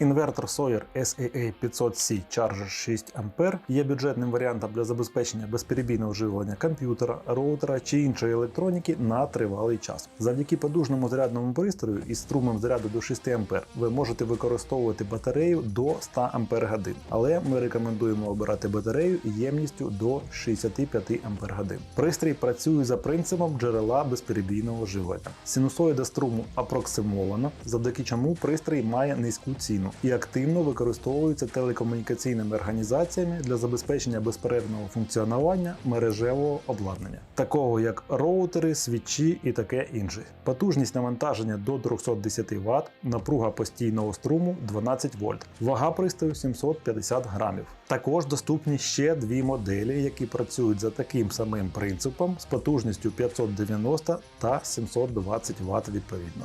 Інвертор Sawyer SAA 500C Charger 6 А є бюджетним варіантом для забезпечення безперебійного живлення комп'ютера, роутера чи іншої електроніки на тривалий час. Завдяки потужному зарядному пристрою із струмом заряду до 6 А ви можете використовувати батарею до 100 Ах, але ми рекомендуємо обирати батарею ємністю до 65 Ах. Пристрій працює за принципом джерела безперебійного живлення. Синусоїда струму апроксимована, завдяки чому пристрій має низьку ціну і активно використовується телекомунікаційними організаціями для забезпечення безперервного функціонування мережевого обладнання, такого як роутери, свічі і таке інше. Потужність навантаження до 310 Вт, напруга постійного струму 12 вольт, вага пристрою 750 грамів. Також доступні ще дві моделі, які працюють за таким самим принципом з потужністю 590 та 720 Вт відповідно.